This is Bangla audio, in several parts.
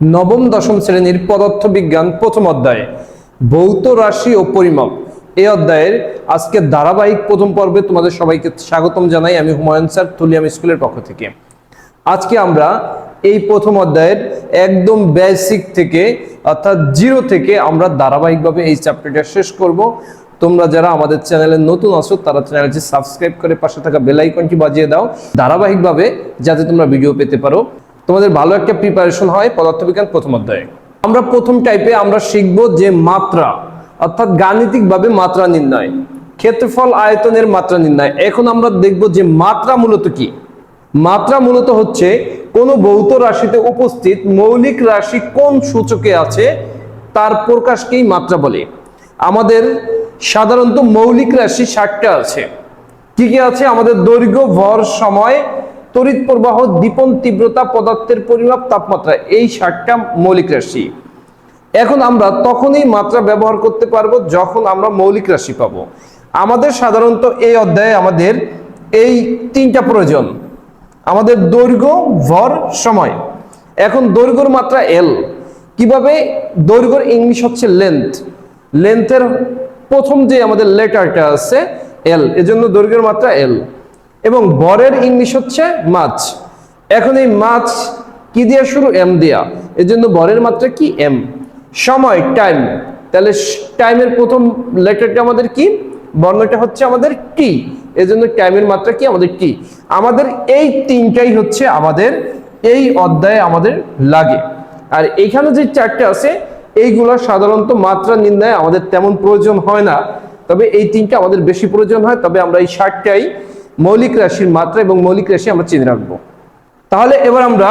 নবম দশম শ্রেণির পদার্থবিজ্ঞান প্রথম অধ্যায়, ভৌত রাশি ও পরিমাপ। এই অধ্যায়ের আজকে ধারাবাহিক প্রথম পর্বে তোমাদের সবাইকে স্বাগতম জানাই আমি হুমায়ুন স্যার তুলিয়াম স্কুলের পক্ষ থেকে। আজকে আমরা এই প্রথম অধ্যায়ের একদম বেসিক থেকে, অর্থাৎ জিরো থেকে আমরা ধারাবাহিকভাবে এই চ্যাপ্টারটা শেষ করব। তোমরা যারা আমাদের চ্যানেলে নতুন আসো তারা চ্যানেলটি সাবস্ক্রাইব করে পাশে থাকা বেল আইকনটি বাজিয়ে দাও। ধারাবাহিকভাবে যাতে তোমরা ভিডিও পেতে পারো। তোমাদের ভালো একটা প্রিপারেশন হয় পদার্থবিজ্ঞান প্রথম অধ্যায়ে। আমরা প্রথম টাইপে আমরা শিখব যে মাত্রা, অর্থাৎ গাণিতিকভাবে মাত্রা নির্ণয়, ক্ষেত্রফল আয়তনের মাত্রা নির্ণয়। এখন আমরা দেখব যে মাত্রা মূলত কি। মাত্রা মূলত হচ্ছে কোনো ভৌত রাশিতে উপস্থিত মৌলিক রাশি কোন সূচকে আছে তার প্রকাশকেই মাত্রা বলে। আমাদের সাধারণত মৌলিক রাশি ষাটটা আছে। কি কি আছে? আমাদের দৈর্ঘ্য, ভর, সময় তড়িৎ প্রবাহ দীপন তীব্রতা, পদার্থের পরিমাপ, তাপমাত্রা, এই ষাটটা মৌলিক রাশি। এখন আমরা তখনই মাত্রা ব্যবহার করতে পারব যখন আমরা মৌলিক রাশি পাবো। আমাদের সাধারণত এই অধ্যায়ে আমাদের এই তিনটা প্রয়োজন। আমাদের দৈর্ঘ্য, ভর, সময়। এখন দৈর্ঘ্যর মাত্রা এল কীভাবে? দৈর্ঘ্যর ইংলিশ হচ্ছে লেন্থ লেন্থের প্রথম যে আমাদের লেটারটা আছে এল এজন্য দৈর্ঘ্যের মাত্রা এল এবং বরের ইংলিশ হচ্ছে মাছ। এখন এই মাছ কি দিয়ে শুরু? এম দেয়া। এজন্য বরের মাত্রা কি? এম। সময় টাইম তাহলে টাইমের প্রথম লেটারটা আমাদের কি? বর্ণটা হচ্ছে আমাদের টি এজন্য টাইমের মাত্রা কি? আমাদের টি আমাদের এই তিনটাই হচ্ছে আমাদের এই অধ্যায়ে আমাদের লাগে। আর এখানে যে চারটে আছে, এইগুলো সাধারণত মাত্রা নির্ণয়ে আমাদের তেমন প্রয়োজন হয় না। তবে এই তিনটা আমাদের বেশি প্রয়োজন হয়। তবে আমরা এই ষাটটাই মৌলিক রাশির মাত্রা এবং মৌলিক রাশি আমরা চিনে রাখব তাহলে এবার আমরা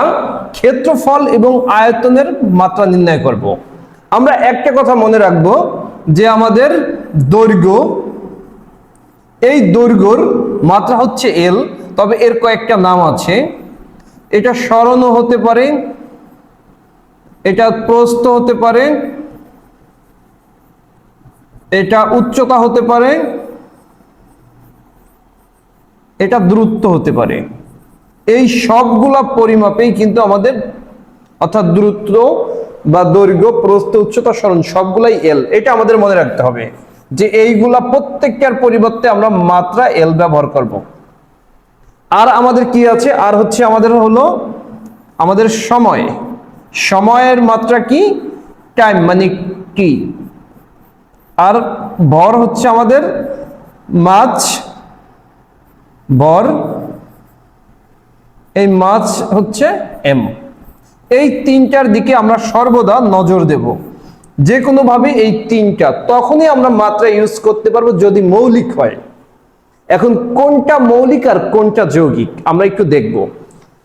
ক্ষেত্রফল এবং আয়তনের মাত্রা নির্ণয় করব। আমরা একটা কথা মনে রাখব যে আমাদের দৈর্ঘ্য, এই দৈর্ঘ্যর মাত্রা হচ্ছে এল তবে এর কয়েকটা নাম আছে এটা স্মরণও হতে পারে, এটা প্রস্থ হতে পারে, এটা উচ্চতা হতে পারে এটা দূরত্ব হতে পারে। এই সবগুলা পরিমাপেই কিন্তু আমাদের অর্থাৎ দূরত্ব বা দৈর্ঘ্য, প্রস্থ, উচ্চতা, স্মরণ সবগুলাই এল এটা আমাদের মনে রাখতে হবে যে এইগুলা প্রত্যেকটার পরিবর্তে আমরা মাত্রা এল ব্যবহার করব। আর আমাদের কি আছে? আর হচ্ছে আমাদের হলো আমাদের সময়। সময়ের মাত্রা কি? টাইম মানে কি? আর ভর হচ্ছে আমাদের মাছ বর, এই মাছ হচ্ছে এম। এই তিনটার দিকে আমরা সর্বদা নজর দেব। যে কোনোভাবে এই তিনটা, তখনই আমরা মাত্রা ইউজ করতে পারব যদি মৌলিক হয়। এখন কোনটা মৌলিক আর কোনটা যৌগিক, আমরা একটু দেখব।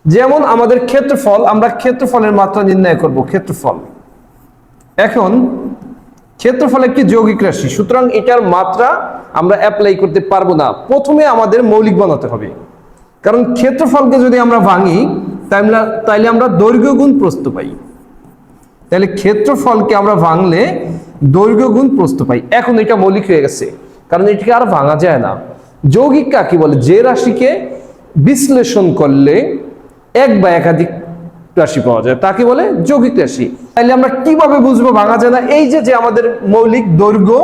যেমন আমাদের ক্ষেত্রফল, আমরা ক্ষেত্রফলের মাত্রা নির্ণয় করব, ক্ষেত্রফল। এখন ক্ষেত্রফল একটি যৌগিক রাশি? সুতরাং এটার মাত্রা আমরা অ্যাপ্লাই করতে পারব না। প্রথমে আমাদের মৌলিক বানাতে হবে। কারণ ক্ষেত্রফলকে যদি আমরা ভাঙি তাহলে তাইলে আমরা দৈর্ঘ্য গুণ প্রস্ত পাই। তাহলে ক্ষেত্রফলকে আমরা ভাঙলে দৈর্ঘ্য গুণ প্রস্ত পাই। এখন এটা মৌলিক হয়ে গেছে। কারণ এটাকে আর ভাঙা যায় না। যৌগিক কাকে বলে? যে রাশিকে বিশ্লেষণ করলে এক বা একাধিক রাশি পাওয়া যায়। তাকে বলে যৌগিক রাশি। তাহলে আমরা কীভাবে বুঝব ভাঙা যায় না? এই যে যে আমাদের মৌলিক দৈর্ঘ্য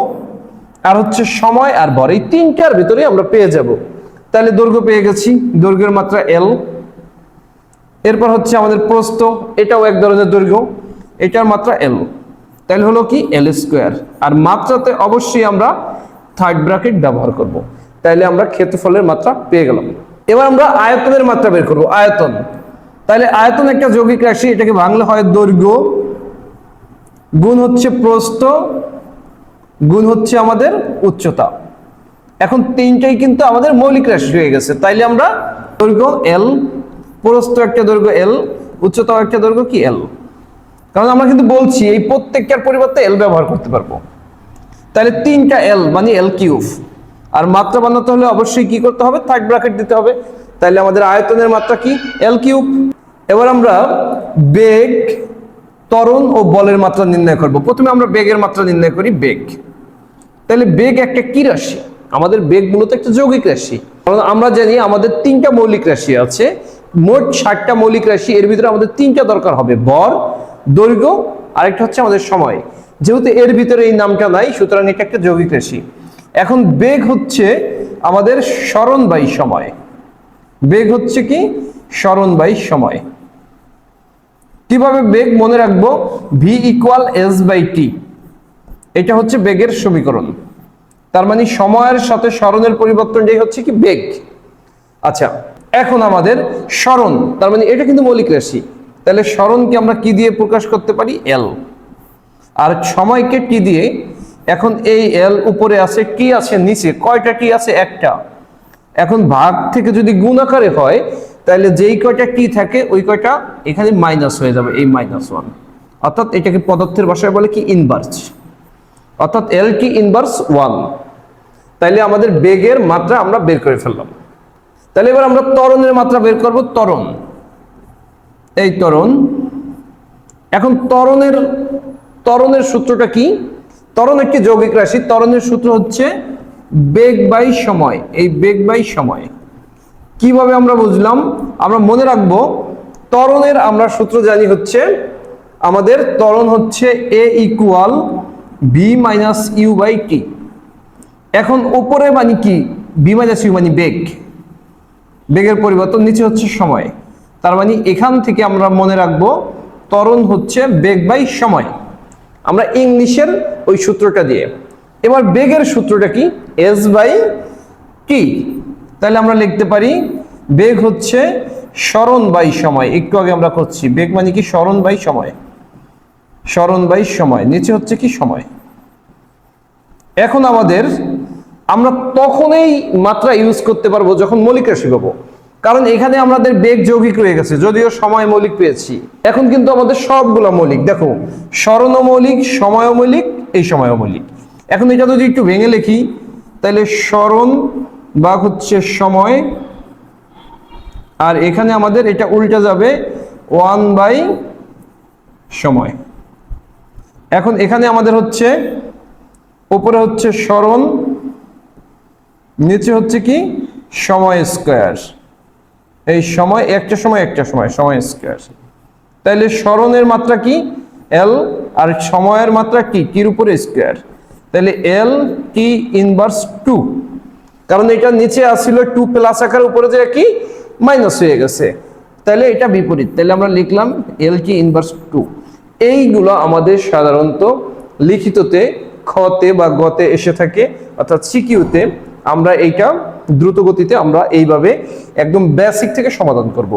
আর হচ্ছে সময় আর ভর, এই তিনটার ভিতরে আমরা পেয়ে যাব। তাহলে দৈর্ঘ্য পেয়ে গেছি। দৈর্ঘ্যের মাত্রা এল এরপর হচ্ছে আমাদের প্রস্থ। এটাও এক ধরনের দৈর্ঘ্য। এটার মাত্রা এল তাহলে হলো কি? এল স্কোয়ার আর মাত্রাতে অবশ্যই আমরা থার্ড ব্র্যাকেট ব্যবহার করব। তাইলে আমরা ক্ষেত্রফলের মাত্রা পেয়ে গেলাম। এবার আমরা আয়তনের মাত্রা বের করব। আয়তন। তাহলে আয়তন একটা যৌগিক রাশি, এটাকে ভাঙলে হয় দৈর্ঘ্য। গুণ হচ্ছে প্রস্থ, গুণ হচ্ছে আমাদের উচ্চতা। এখন তিনটাই কিন্তু আমাদের মৌলিক রাশি হয়ে গেছে। তাইলে আমরা দৈর্ঘ্য এল প্রস্থ একটা দৈর্ঘ্য এল উচ্চতা একটা দৈর্ঘ্য কি এল কারণ আমরা কিন্তু বলছি এই প্রত্যেকটার পরিবর্তে এল ব্যবহার করতে পারব। তাহলে তিনটা এল মানে এল কিউব। আর মাত্রা বানাতে হলে অবশ্যই কি করতে হবে? থার্ড ব্র্যাকেট দিতে হবে। তাহলে আমাদের আয়তনের মাত্রা কি? L cube. এবার আমরা বেগ, ত্বরণ ও বলের মাত্রা নির্ণয় করব। প্রথমে আমরা বেগের মাত্রা নির্ণয় করি বেগ। তাহলে বেগ একটা কি রাশি? আমাদের বেগ মূলত একটা যৌগিক রাশি। কারণ আমরা জানি আমাদের তিনটা মৌলিক রাশি আছে। মোট ষাটটা মৌলিক রাশি, এর ভিতরে আমাদের তিনটা দরকার হবে। বর, দৈর্ঘ্য, আরেকটা হচ্ছে আমাদের সময়। যেহেতু এর ভিতরে এই নামটা নাই, সুতরাং এটা একটা যৌগিক রাশি। এখন বেগ হচ্ছে আমাদের স্মরণবাহী সময়। বেগ হচ্ছে কি? স্মরণবাহী সময়। কীভাবে বেগ মনে রাখব? V equal S by T এটা হচ্ছে বেগের সমীকরণ। তার মানে সময়ের সাথে স্মরণের পরিবর্তনটাই হচ্ছে কি? বেগ। আচ্ছা এখন আমাদের স্মরণ। তার মানে এটা কিন্তু মৌলিক রাশি। তাহলে স্মরণকে আমরা কি দিয়ে প্রকাশ করতে পারি? এল আর সময়কে টি দিয়ে এখন এই এল উপরে আছে টি আছে নিচে। কয়টা টি আছে? একটা। এখন ভাগ থেকে যদি গুণ আকারে হয় তাহলে যেই কয়টা টি থাকে, ওই কয়টা এখানে মাইনাস হয়ে যাবে, এই মাইনাস ওয়ান অর্থাৎ এটাকে পদার্থের ভাষায় বলে কি ইনভার্স অর্থাৎ এল টি ইনভার্স ওয়ান তাইলে আমাদের বেগের মাত্রা আমরা বের করে ফেললাম। তাহলে এবার আমরা ত্বরণের মাত্রা বের করব তরণ এই তরণ এখন তরণের ত্বরণের সূত্রটা কি? তরণ একটি যৌগিক রাশি তরণের সূত্র হচ্ছে বেগ বাই সময়। এই বেগ বাই সময়। কীভাবে আমরা বুঝলাম? আমরা মনে রাখব, ত্বরণের আমরা সূত্র জানি হচ্ছে, আমাদের ত্বরণ হচ্ছে A equal V minus U by T এখন উপরে মানে কি? বি মাইনাস ইউ মানে বেগ। বেগের পরিবর্তন নিচে হচ্ছে সময়। তার মানে এখান থেকে আমরা মনে রাখব, ত্বরণ হচ্ছে বেগ বাই সময়। আমরা ইংলিশের ওই সূত্রটা দিয়ে। এবার বেগের সূত্রটা কি? এস বাই টি তাহলে আমরা লিখতে পারি, বেগ হচ্ছে স্মরণ বাই সময়। একটু আগে আমরা করছি, বেগ মানে কি? স্মরণ বাই সময়। স্মরণ বাই সময়, নিচে হচ্ছে কি? সময়। এখন আমাদের আমরা তখনই মাত্রা ইউজ করতে পারব যখন মৌলিক রাশি পাবো। কারণ এখানে আমাদের বেগ যৌগিক রয়ে গেছে, যদিও সময় মৌলিক পেয়েছি। এখন কিন্তু আমাদের সবগুলো মৌলিক, দেখো স্মরণ মৌলিক সময় মৌলিক, এই সময় মৌলিক। এখন এটা যদি একটু ভেঙে লিখি, তাহলে স্মরণ বা হচ্ছে সময়। আর এখানে আমাদের এটা উল্টা যাবে ওয়ান বাই সময়। এখন এখানে আমাদের হচ্ছে, উপরে হচ্ছে স্মরণ, নিচে হচ্ছে কি? সময় স্কোয়ার। এই সময় একটা সময় একটা সময় সময় স্কোয়ার। তাইলে স্মরণের মাত্রা কি? এল আর সময়ের মাত্রা টি টির উপরে স্কোয়ার? তাহলে এল টি ইনভার্স টু কারণ এটা নিচে আসছিল টু প্লাস আকার, উপরে যে কি? মাইনাস হয়ে গেছে। তাহলে এটা বিপরীত। তাহলে আমরা লিখলাম এল টি ইনভার্স টু এইগুলো আমাদের সাধারণত লিখিততে, খতে বা গতে এসে থাকে, অর্থাৎ সিকিউতে আমরা এইটা দ্রুত গতিতে আমরা এইভাবে একদম বেসিক থেকে সমাধান করব।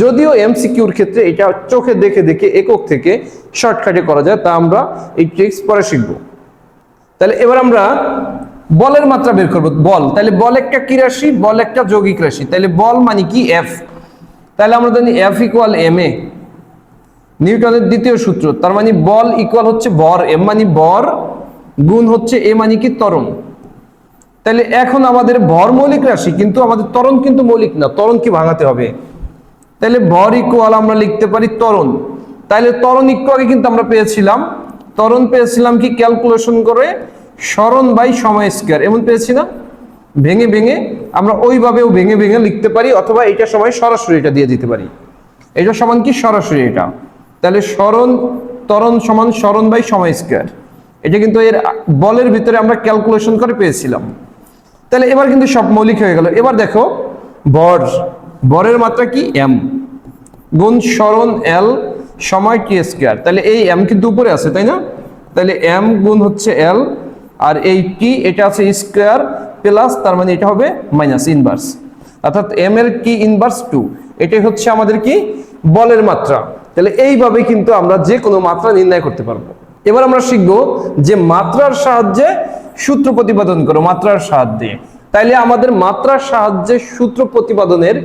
যদিও এমসিকিউর ক্ষেত্রে এটা চোখে দেখে দেখে একক থেকে শর্টকাটে করা যায়, তা আমরা এই ট্রিক্স পরে শিখব। তাহলে এবার আমরা বলের মাত্রা বের করব। বল। তাহলে বল একটা কি রাশি? বল একটা যৌগিক রাশি। তাহলে বল মানে কি? এফ তাহলে আমরা জানি এফ ইকুয়াল এম এ নিউটনের দ্বিতীয় সূত্র। তার মানে বল ইকুয়াল হচ্ছে বর এম মানে বর গুণ হচ্ছে এ মানে কি? তরণ তাহলে এখন আমাদের ভর মৌলিক রাশি, কিন্তু আমাদের তরণ কিন্তু মৌলিক না। ত্বরণ কি ভাঙাতে হবে? তাহলে ভর ইকুয়াল আমরা লিখতে পারি তরণ তাহলে তরণ আগে কিন্তু আমরা পেয়েছিলাম। তরণ পেয়েছিলাম কি? ক্যালকুলেশন করে স্মরণ বাই সময় স্কোয়ার এমন পেয়েছি না? ভেঙে ভেঙে আমরা ওইভাবেও ভেঙে ভেঙে লিখতে পারি অথবা এটা সময় সরাসরি এটা দিয়ে দিতে পারি। এটা সমান কি? সরাসরি এটা। তাহলে স্মরণ তরণ সমান স্মরণ বাই সময় স্কোয়ার। এটা কিন্তু এর বলের ভিতরে আমরা ক্যালকুলেশন করে পেয়েছিলাম। তাহলে এবার কিন্তু সব মৌলিক হয়ে গেল। এবার দেখো, বর। বরের মাত্রা কি? এম গুণ স্মরণ এল সময় টি স্কোয়ার। তাহলে এই এম কিন্তু উপরে আছে, তাই না? তাহলে এম গুণ হচ্ছে এল আর এই টি এটা আছে স্কোয়ার প্লাস তার মানে এটা হবে মাইনাস ইনভার্স অর্থাৎ এম এর টি ইনভার্স টু এটাই হচ্ছে আমাদের কি? বলের মাত্রা। তাহলে এইভাবে কিন্তু আমরা যে কোনো মাত্রা নির্ণয় করতে পারব। এবার আমরা শিখব যে মাত্রার সাহায্যে সূত্র প্রতিপাদন করো, মাত্রার সাহায্যে। তাইলে আমাদের মাত্রার সাহায্যে সূত্র প্রতিপাদনের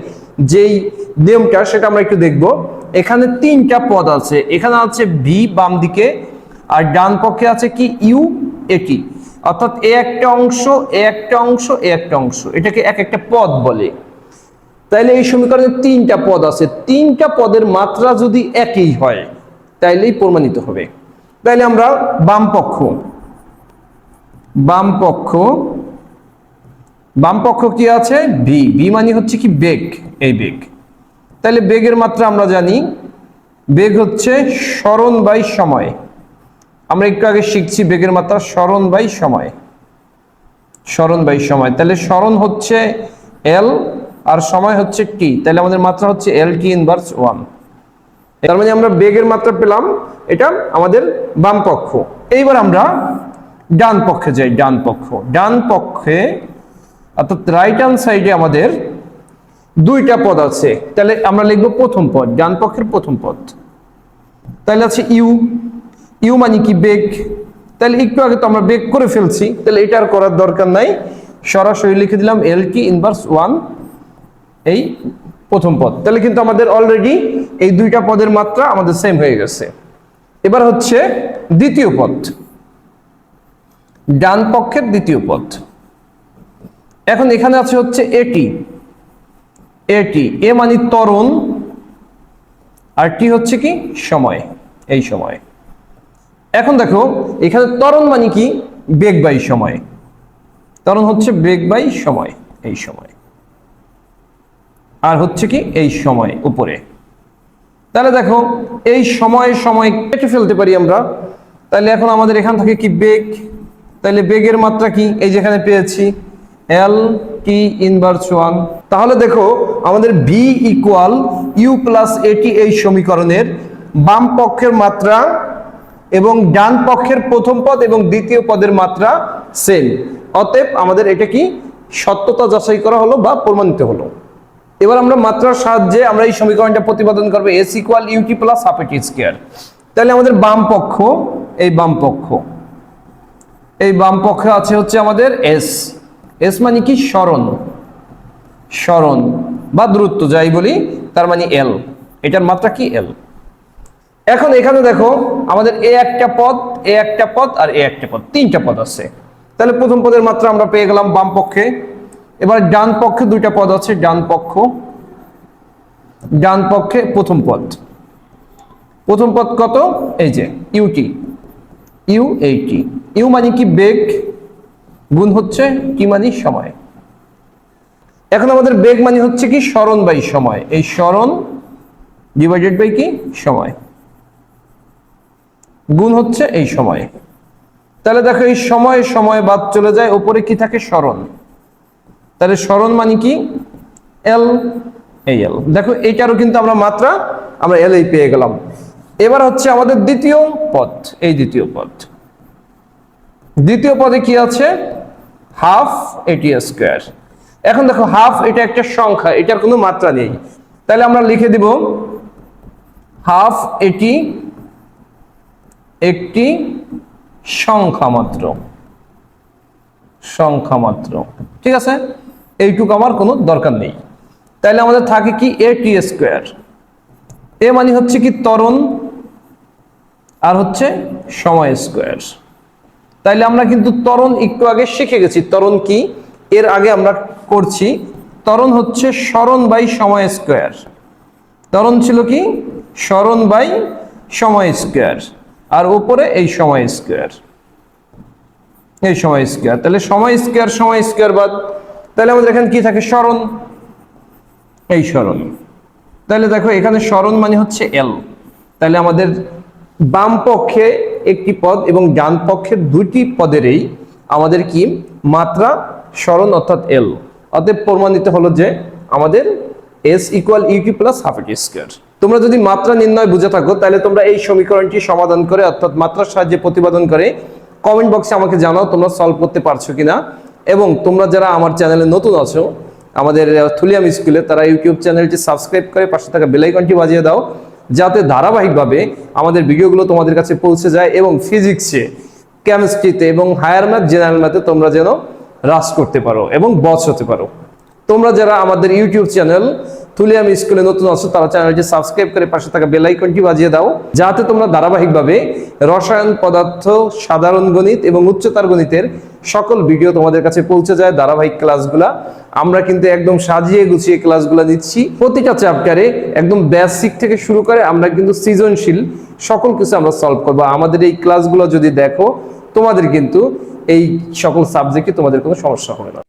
যেই নিয়মটা, সেটা আমরা একটু দেখব। এখানে তিনটা পদ আছে। এখানে আছে ভি বাম দিকে আর ডান পক্ষে আছে কি? ইউ এটি অর্থাৎ এ একটা অংশ, এ একটা অংশ, এ একটা অংশ। এটাকে এক একটা পদ বলে। তাইলে এই সমীকরণে তিনটা পদ আছে। তিনটা পদের মাত্রা যদি একই হয়, তাইলেই প্রমাণিত হবে। তাইলে আমরা বাম পক্ষ বাম পক্ষ বাম পক্ষ কি আছে? ভি। ভি মানে হচ্ছে কি বেগ, এই বেগ। তাহলে বেগের মাত্রা আমরা জানি, বেগ হচ্ছে স্মরণ বাই সময়। আমরা একটু আগে শিখছি বেগের মাত্রা, স্মরণ বাই সময়। স্মরণ বাই সময়। তাহলে স্মরণ হচ্ছে এল আর সময় হচ্ছে টি তাহলে আমাদের মাত্রা হচ্ছে এল টি ইনভার্স ওয়ান তার মানে আমরা বেগের মাত্রা পেলাম, এটা আমাদের বাম পক্ষ। এইবার আমরা ডান পক্ষে যাই, ডান পক্ষ। ডান পক্ষে, অর্থাৎ রাইট হ্যান্ড সাইডে আমাদের দুইটা পদ আছে। তাহলে আমরা লিখব প্রথম পদ, ডান পক্ষের প্রথম পদ। তাহলে আছে ইউ ইউ মানে কি বেগ তাহলে একটু আগে তো আমরা বেগ করে ফেলছি, তাহলে এটা আর করার দরকার নাই। সরাসরি লিখে দিলাম এল টি ইনভার্স ওয়ান এই প্রথম পদ। তাহলে কিন্তু আমাদের অলরেডি এই দুইটা পদের মাত্রা আমাদের সেম হয়ে গেছে। এবার হচ্ছে দ্বিতীয় পদ। ডান পক্ষের দ্বিতীয় পদ। এখন এখানে আছে হচ্ছে এটি এটি এ মানে তরণ আর টি হচ্ছে কি? সময়, এই সময়। এখন দেখো, এখানে ত্বরণ মানে কি? বেগ বাই সময়। ত্বরণ হচ্ছে বেগ বাই সময়, এই সময়। আর হচ্ছে কি? এই সময় উপরে। তাহলে দেখো, এই সময় সময় কেটে ফেলতে পারি আমরা। তাহলে এখন আমাদের এখান থেকে কি বেগ? তাহলে বেগের মাত্রা কি? এই যেখানে পেয়েছি এল টি ইনভার্স ওয়ান তাহলে দেখো, আমাদের বি ইকুয়াল ইউ প্লাস এটি এই সমীকরণের বাম পক্ষের মাত্রা এবং ডান পক্ষের প্রথম পদ এবং দ্বিতীয় পদের মাত্রা সেম অতএব আমাদের এটা কি? সত্যতা যাচাই করা হলো বা প্রমাণিত হলো। এবার আমরা মাত্রার সাহায্যে আমরা এই সমীকরণটা প্রতিপাদন করব S equal U T plus half A T square তাহলে আমাদের বাম পক্ষ, এই বাম পক্ষ। এই বাম পক্ষে আছে হচ্ছে আমাদের এস এস মানে কি? স্মরণ। স্মরণ বা দূরত্ব, যাই বলি, তার মানে এল এটার মাত্রা কি? এল এখন এখানে দেখো, আমাদের এ একটা পদ, এ একটা পদ, আর এ একটা পদ, তিনটা পদ আছে। তাহলে প্রথম পদের মাত্রা আমরা পেয়ে গেলাম বাম পক্ষে। এবার ডান পক্ষে দুইটা পদ আছে, ডান পক্ষ। ডান পক্ষে প্রথম পদ। প্রথম পদ কত? এই যে ইউটি ইউ এইটি ইউ মানে কি বেগ? গুণ হচ্ছে কি মানে সময়। এখন আমাদের বেগ মানে হচ্ছে কি? স্মরণ বাই সময়। এই স্মরণ ডিভাইডেড বাই কি? সময়। গুণ হচ্ছে এই সময়ে। তাহলে দেখো, এই সময় সময় বাদ চলে যায় উপরে কি থাকে? স্মরণ। তাহলে স্মরণ মানে কি? এল, এই এল। দেখো, এইটারও কিন্তু আমরা মাত্রা, আমরা এল এই পেয়ে গেলাম। এবার হচ্ছে আমাদের দ্বিতীয় পদ, এই দ্বিতীয় পদ। দ্বিতীয় পদে কি আছে? Half A T square. এখন দেখো, হাফ এটা একটা সংখ্যা, এটার কোনো মাত্রা নেই। তাহলে আমরা লিখে দিব, হাফ এটি একটি সংখ্যা মাত্র সংখ্যা মাত্র ঠিক আছে? এইটুকু আমার কোনো দরকার নেই। তাহলে আমাদের থাকে কি এ টি স্কোয়ার এ মানে হচ্ছে কি ত্বরণ, আর হচ্ছে সময় স্কোয়ার তাইলে আমরা কিন্তু ত্বরণ একটু আগে শিখে গেছি। ত্বরণ কি? এর আগে আমরা করছি, ত্বরণ হচ্ছে স্মরণ বাই সময় স্কোয়ার ত্বরণ ছিল কি? স্মরণ বাই সময় স্কোয়ার আর উপরে এই সময় স্কোয়ার। এই সময় স্কোয়ার। তাহলে সময় স্কোয়ার সময় স্কোয়ার বাদ। তাহলে আমাদের এখানে কি থাকে? স্মরণ। এই স্মরণ। তাহলে দেখো, এখানে স্মরণ মানে হচ্ছে এল তাহলে আমাদের বাম পক্ষে একটি পদ এবং ডান পক্ষের দুটি পদেরই আমাদের কি? মাত্রা স্মরণ অর্থাৎ এল অতএব প্রমাণিত হলো যে আমাদের S equal U T plus half square তোমরা যদি মাত্রা নির্ণয় বুঝে থাকো, তাহলে তোমরা এই সমীকরণটি সমাধান করে, অর্থাৎ মাত্রার সাহায্যে প্রতিপাদন করে কমেন্ট বক্সে আমাকে জানাও তোমরা সলভ করতে পারছ কিনা। এবং তোমরা যারা আমার চ্যানেলে নতুন আছো, আমাদের থুলিয়াম স্কুলে তারা ইউটিউব চ্যানেলটি সাবস্ক্রাইব করে পাশে থাকা বেলাইকনটি বাজিয়ে দাও, যাতে ধারাবাহিকভাবে আমাদের ভিডিওগুলো তোমাদের কাছে পৌঁছে যায় এবং ফিজিক্সে কেমিস্ট্রিতে এবং হায়ার ম্যাথ জেনারেল ম্যাথে তোমরা যেন রাস করতে পারো এবং বস হতে পারো। তোমরা যারা আমাদের ইউটিউব চ্যানেল তুলিয়াম স্কুলে নতুন আছো তারা চ্যানেলটি সাবস্ক্রাইব করে পাশে থাকা বেল আইকনটি বাজিয়ে দাও, যাতে তোমরা ধারাবাহিকভাবে রসায়ন পদার্থ, সাধারণ গণিত এবং উচ্চতর গণিতের সকল ভিডিও তোমাদের কাছে পৌঁছে যায় ধারাবাহিক ক্লাসগুলা আমরা কিন্তু একদম সাজিয়ে গুছিয়ে ক্লাসগুলো নিচ্ছি। প্রতিটা চ্যাপ্টারে একদম বেসিক থেকে শুরু করে আমরা কিন্তু সৃজনশীল সকল কিছু আমরা সলভ করব। আমাদের এই ক্লাসগুলো যদি দেখো, তোমাদের কিন্তু এই সকল সাবজেক্টে তোমাদের কোনো সমস্যা হবে না।